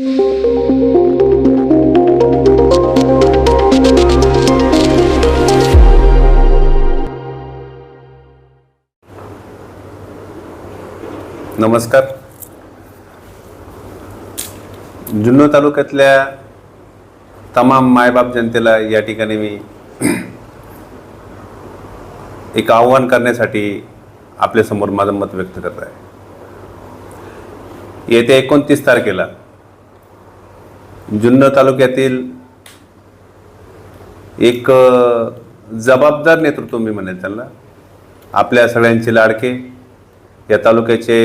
नमस्कार. जुन्नर तालुक्यातल्या तमाम मायबाप जनतेला या ठिकाणी मी एक आव्हान करण्यासाठी आपल्यासमोर माझं मत व्यक्त करत आहे. येत्या एकोणतीस तारखेला जुन्नर तालुक्यातील एक जबाबदार नेतृत्व मी म्हणेल त्यांना. आपल्या सगळ्यांचे लाडके या तालुक्याचे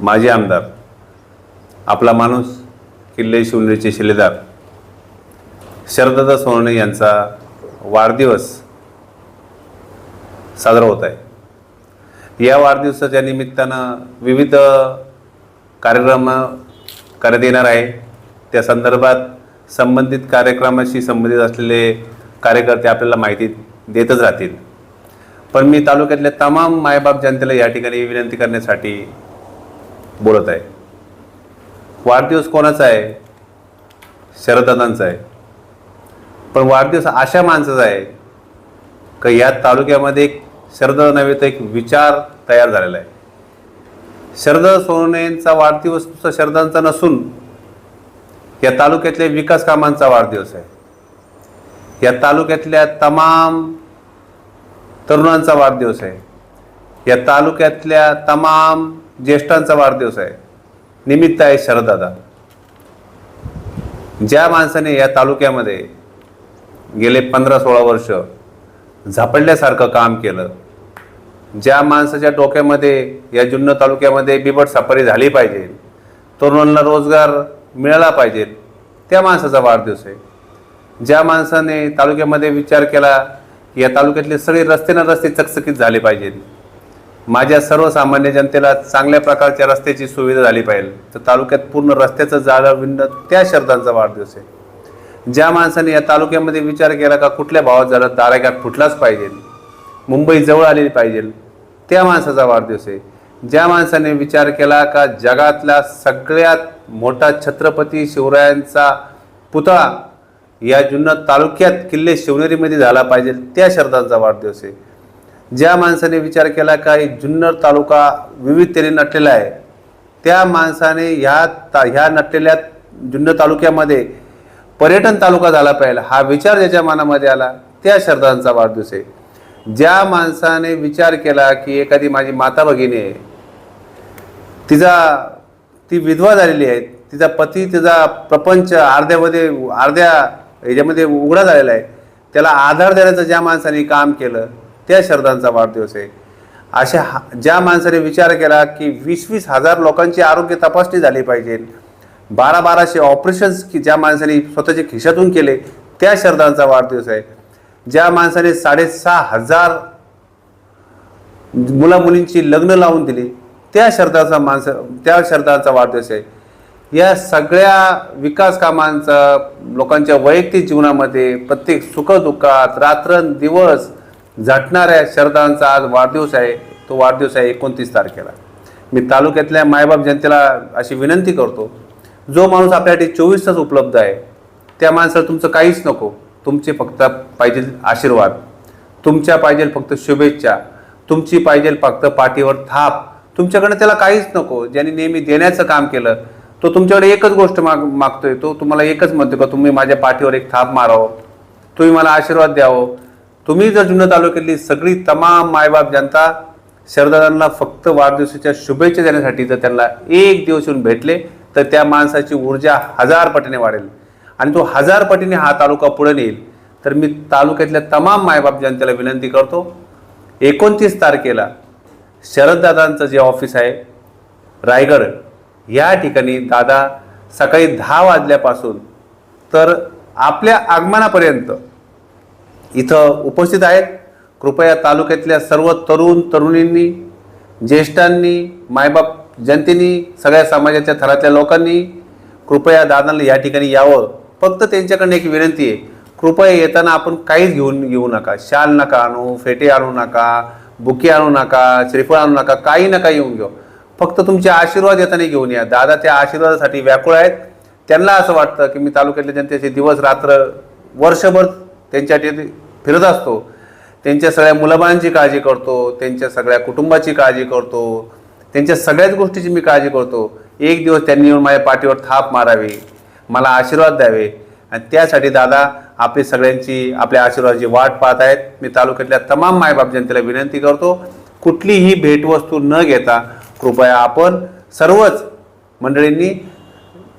माजी आमदार आपला माणूस किल्ले शिवनेरीचे शिलेदार शरदत्ता सोनवणे यांचा वाढदिवस साजरा होत आहे. या वाढदिवसाच्या निमित्तानं विविध कार्यक्रम करण्यात येणार आहे. त्या संदर्भात संबंधित कार्यक्रमाशी संबंधित असलेले कार्यकर्ते आपल्याला माहिती देतच राहतील. पण मी तालुक्यातल्या तमाम मायबाप जनतेला या ठिकाणी विनंती करण्यासाठी बोलत आहे. वाढदिवस कोणाचा आहे? शरददादांचा आहे. पण वाढदिवस अशा माणसाचा आहे का या तालुक्यामध्ये एक शरद नव्हे तर एक विचार तयार झालेला आहे. शरद सोनेंचा वाढदिवस नुसता शरदांचा नसून या तालुक्यातल्या विकास कामांचा वाढदिवस आहे. या तालुक्यातल्या तमाम तरुणांचा वाढदिवस आहे. या तालुक्यातल्या तमाम ज्येष्ठांचा वाढदिवस आहे. निमित्त आहे शरदादा ज्या माणसाने या तालुक्यामध्ये गेले पंधरा सोळा वर्ष झापडल्यासारखं काम केलं ज्या माणसाच्या डोक्यामध्ये या जुन्नर तालुक्यामध्ये बिबट सापारी झाली पाहिजे तरुणांना रोजगार मिळाला पाहिजे. त्या माणसाचा वाढदिवस आहे. ज्या माणसाने तालुक्यामध्ये विचार केला की या तालुक्यातले सगळे रस्ते ना रस्ते चकचकीत झाले पाहिजेत. माझ्या सर्वसामान्य जनतेला चांगल्या प्रकारच्या रस्त्याची सुविधा झाली पाहिजे. तर तालुक्यात पूर्ण रस्त्याचं जाळं विणणं त्या शब्दांचा वाढदिवस आहे. ज्या माणसाने या तालुक्यामध्ये विचार केला का कुठल्या भावात झालं दाराघाट फुटलाच पाहिजे. मुंबई जवळ आलेली पाहिजे. त्या माणसाचा वाढदिवस आहे. ज्या माणसाने विचार केला का जगातला सगळ्यात मोठा छत्रपती शिवरायांचा पुतळा या जुन्नर तालुक्यात किल्ले शिवनेरीमध्ये झाला पाहिजे त्या श्रद्धांचा वाढदिवस आहे. ज्या माणसाने विचार केला का जुन्नर तालुका विविधतेने नटलेला आहे त्या माणसाने ह्या ता ह्या नटलेल्या जुन्नर तालुक्यामध्ये पर्यटन तालुका झाला पाहिजे हा विचार ज्याच्या मनामध्ये आला त्या श्रद्धांचा वाढदिवस आहे. ज्या माणसाने विचार केला की एखादी माझी माता भगिनी आहे तिचा ती विधवा झालेली आहे. तिचा पती तिचा प्रपंच अर्ध्यामध्ये अर्ध्या ह्याच्यामध्ये उघडा झालेला आहे. त्याला आधार देण्याचं ज्या माणसाने काम केलं त्या शरदांचा वाढदिवस आहे. अशा हा- ज्या माणसाने विचार केला की वीस वीस हजार लोकांची आरोग्य तपासणी झाली पाहिजे. बारा बाराशे ऑपरेशन्स की ज्या माणसाने स्वतःच्या खिशातून केले त्या शरदांचा वाढदिवस आहे. ज्या माणसाने साडेसहा हजार मुलामुलींची लग्न लावून दिली त्या शरदाचा माणसं त्या शरदाचा वाढदिवस आहे. या सगळ्या विकास कामांचा लोकांच्या वैयक्तिक जीवनामध्ये प्रत्येक सुखदुःखात रात्रंदिवस झटणाऱ्या शरदांचा आज वाढदिवस आहे. तो वाढदिवस आहे एकोणतीस तारखेला. मी तालुक्यातल्या मायबाप जनतेला अशी विनंती करतो जो माणूस आपल्यासाठी चोवीस तास उपलब्ध आहे त्या माणसाला तुमचं काहीच नको. तुमचे फक्त पाहिजे आशीर्वाद. तुमच्या पाहिजे फक्त शुभेच्छा. तुमची पाहिजे फक्त पाठीवर थाप. तुमच्याकडे त्याला काहीच नको. ज्यांनी नेहमी देण्याचं काम केलं तो तुमच्याकडे एकच गोष्ट माग मागतोय. तो तुम्हाला एकच म्हणतो का तुम्ही माझ्या पाठीवर एक थाप मारावं. तुम्ही मला आशीर्वाद द्यावं. तुम्ही जर जुन्नर तालुक्यातली सगळी तमाम मायबाप जनता शरदादांना फक्त वाढदिवसाच्या शुभेच्छा देण्यासाठी जर त्यांना एक दिवस येऊन भेटले तर त्या माणसाची ऊर्जा हजार पटीने वाढेल. आणि तो हजार पटीने हा तालुका पुढे नेईल. तर मी तालुक्यातल्या तमाम मायबाप जनतेला विनंती करतो एकोणतीस तारखेला शरददादांचं जे ऑफिस आहे रायगड या ठिकाणी दादा सकाळी दहा वाजल्यापासून तर आपल्या आगमनापर्यंत इथं उपस्थित आहेत. कृपया तालुक्यातल्या सर्व तरुण तरुणींनी ज्येष्ठांनी मायबाप जनतेनी सगळ्या समाजाच्या थरातल्या लोकांनी कृपया दादांना या ठिकाणी यावं. फक्त त्यांच्याकडनं एक विनंती आहे. कृपया येताना आपण काहीच घेऊन येऊ नका. शाल नका आणू फेटे आणू नका. बुके आणू नका श्रीफळ आणू नका काही नका येऊन घेऊ. फक्त तुमचे आशीर्वाद येताना घेऊन या. दादा त्या आशीर्वादासाठी व्याकुळ आहेत. त्यांना असं वाटतं की मी तालुक्यातल्या जनतेचे दिवस रात्र वर्षभर त्यांच्यासाठी फिरत असतो. त्यांच्या सगळ्या मुलाबाळांची काळजी करतो त्यांच्या सगळ्या कुटुंबाची काळजी करतो त्यांच्या सगळ्याच गोष्टीची मी काळजी करतो. एक दिवस त्यांनी येऊन माझ्या पाठीवर थाप मारावी मला आशीर्वाद द्यावे. आणि त्यासाठी दादा आपली सगळ्यांची आपल्या आशीर्वादाची वाट पाहत आहेत. मी तालुक्यातल्या तमाम मायबाप जनतेला विनंती करतो कुठलीही भेटवस्तू न घेता कृपया आपण सर्वच मंडळींनी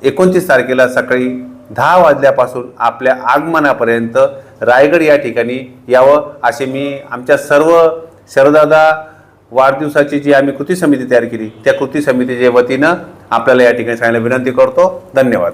एकोणतीस तारखेला सकाळी दहा वाजल्यापासून आपल्या आगमनापर्यंत रायगड या ठिकाणी यावं असे मी आमच्या सर्व शरदादा वाढदिवसाची जी आम्ही कृती समिती तयार केली त्या कृती समितीच्या वतीनं आपल्याला या ठिकाणी सांगायला विनंती करतो. धन्यवाद.